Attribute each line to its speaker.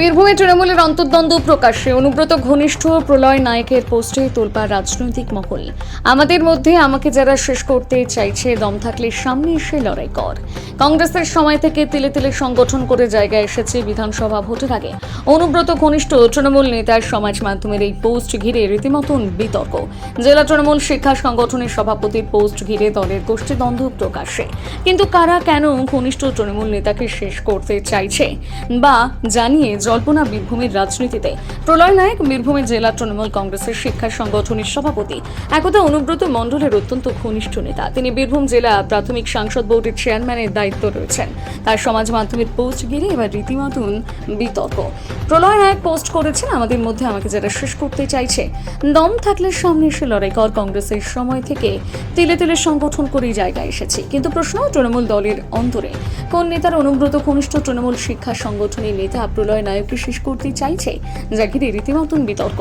Speaker 1: বীরভূমে তৃণমূলের অন্তর্দ্বন্দ্ব প্রকাশে অনুব্রত ঘনিষ্ঠ প্রলয় নায়কের পোস্টে তোলপার রাজনৈতিক মহল। আমাদের মধ্যে আমাকে যারা শেষ করতে চাইছে, দম থাকলে সামনে এসে লড়াই কর। কংগ্রেসের সময় থেকে তিলে তিলে সংগঠন করে জায়গায় এসেছে বিধানসভা ভোটের আগে। অনুব্রত ঘনিষ্ঠ তৃণমূল নেতার সমাজ মাধ্যমের এই পোস্ট ঘিরে রীতিমতন বিতর্ক। জেলা তৃণমূল শিক্ষা সংগঠনের সভাপতির পোস্ট ঘিরে দলের গোষ্ঠীদ্বন্দ্ব প্রকাশ্যে। কিন্তু কারা কেন ঘনিষ্ঠ তৃণমূল নেতাকে শেষ করতে চাইছে? বা জানিয়ে জল্পনা বীরভূমের রাজনীতিতে। প্রলয় নায়ক বীরভূমের জেলা তৃণমূল কংগ্রেসের শিক্ষা সংগঠনের সভাপতি। একদা অনুব্রত মণ্ডলের অত্যন্ত ঘনিষ্ঠ নেতা। তিনি বীরভূম জেলা প্রাথমিক সাংসদ বোর্ডের চেয়ারম্যানের দায়িত্ব রয়েছেন। তার সমাজ মাধ্যমের পোস্ট ঘিরে এবার রীতিমতন বিতর্ক। প্রলয় নায়ক পোস্ট করেছেন, আমাদের মধ্যে আমাকে যারা শেষ করতে চাইছে, দম থাকলে সামনে এসে লড়াই কর কংগ্রেসের সময় থেকে তেলে তেলে সংগঠন করেই জায়গায় এসেছে। কিন্তু প্রশ্ন, তৃণমূল দলের অন্তরে কোন নেতার অনুব্রত ঘনিষ্ঠ তৃণমূল শিক্ষা সংগঠনের নেতা প্রলয় নায়ককে শেষ করতে চাইছে, যা ঘিরে রীতিমতন বিতর্ক।